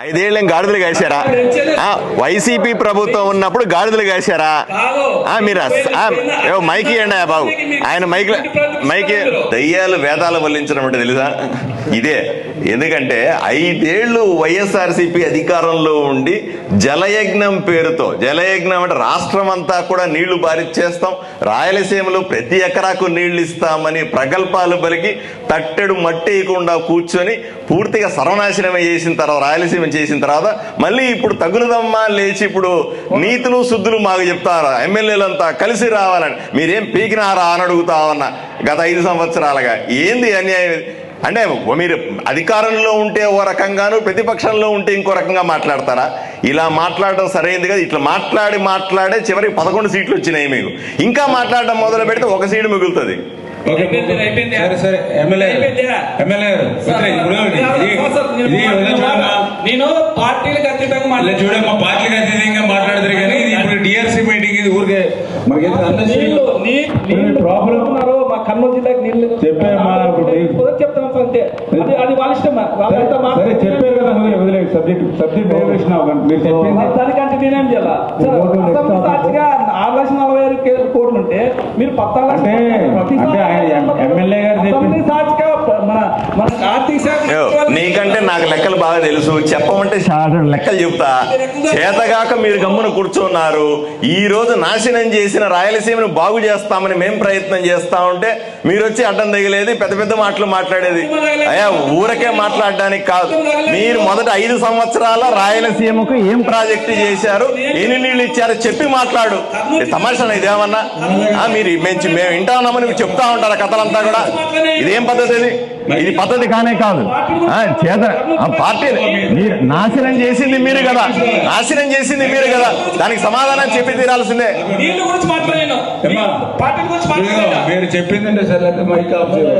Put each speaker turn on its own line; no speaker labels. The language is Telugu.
ఐదేళ్ళం గాడిదలు కాశారా? ఆ, వైసీపీ ప్రభుత్వం ఉన్నప్పుడు గాడిదలు కాశారా? ఆ, మీరు మైకి ఆ, ఏవో బాబు. ఆయన మైక్ మైకి దయ్యాలు వేదాలు వల్లించడం అంటే తెలుసా? ఇదే. ఎందుకంటే ఐదేళ్ళు వైఎస్ఆర్సీపీ అధికారంలో ఉండి జలయజ్ఞం పేరుతో జలయజ్ఞం అంటే రాష్ట్రం అంతా కూడా నీళ్ళు బారిచ్చేస్తాం రాయలసీమలో ప్రతి ఎకరాకు నీళ్ళు ఇస్తామని ప్రగల్భాలు పలికి తట్టెడు మట్టి వేయకుండా కూర్చొని పూర్తిగా సర్వనాశనం చేసిన తర్వాత రాయలసీమ చేసిన తర్వాత మళ్ళీ ఇప్పుడు తగులుదమ్మా లేచి ఇప్పుడు నీతులు శుద్ధులు మాకు చెప్తారు? ఎమ్మెల్యేలంతా కలిసి రావాలని. మీరేం పీకినారా అని అడుగుతా ఉన్నా. గత ఐదు సంవత్సరాలుగా. ఏంది అన్యాయం? అంటే మీరు అధికారంలో ఉంటే ఓ రకంగాను ప్రతిపక్షంలో ఉంటే ఇంకో రకంగా మాట్లాడతారా? ఇలా మాట్లాడడం సరైనది కదా. ఇట్లా మాట్లాడి మాట్లాడే చివరికి పదకొండు సీట్లు వచ్చినాయి మీకు. ఇంకా మాట్లాడడం మొదలు పెడితే ఒక సీటు మిగులుతుంది.
ఎమ్మెల్యే
నేను పార్టీలకు అతీతంగా మాట్లాడు
చూడమ్మా పార్టీలకు అతీతంగా మాట్లాడతారు కానీ ఇది ఇప్పుడు డిఆర్సీ మీటింగ్ ఇది ఊరికే ప్రాబ్లం
ఉన్నారు మా కర్నూలు జిల్లాకి నీళ్ళు
చెప్పామా, ఇప్పుడు నీళ్ళు-
చెప్తాం అంతే. అది వాళ్ళ
సరే. చెప్పారు కదా సబ్జెక్ట్ సబ్జెక్ట్ డైవర్షన్ మీరు చెప్పింది.
దానికంటే నేనేం చేయాలా? సార్,
ఇంకొకటి
అసెంబ్లీ
నెక్స్ట్
సాక్షిగా ఆరు లక్షల నలభై ఐదు కే- కోట్లు ఉంటే మీరు
అంటే- ఎమ్మెల్యే గారు చెప్పి-
నీకంటే నాకు లెక్కలు బాగా తెలుసు. చెప్పమంటే లెక్కలు చెప్తా. చేతగాక మీరు గమ్మున కూర్చున్నారు. ఈ రోజు నాశనం చేసిన రాయలసీమను బాగు చేస్తామని మేం ప్రయత్నం చేస్తా ఉంటే మీరు వచ్చి అడ్డం తగిలేది పెద్ద పెద్ద మాటలు మాట్లాడేది. అయ్యా ఊరకే మాట్లాడడానికి కాదు. మీరు మొదట ఐదు సంవత్సరాల రాయలసీమకు ఏం ప్రాజెక్టు చేశారు? ఎన్ని నీళ్ళు ఇచ్చారో? చెప్పి మాట్లాడు. తమాషా ఇదేమన్నా మీరు మేము మేము వింటా ఉన్నామని చెప్తా ఉంటారు కథలంతా కూడా? ఇదేం పద్ధతి ఇది ఇది పద్ధతి కానే కాదు. ఆ, చేత ఆ పార్టీ మీరు నాశనం చేసింది మీరు కదా. నాశనం చేసింది మీరు కదా. దానికి సమాధానం చెప్పి తీరాల్సిందే.
మీరు చెప్పిందంటే సరే మైక్ ఆఫ్ చేయండి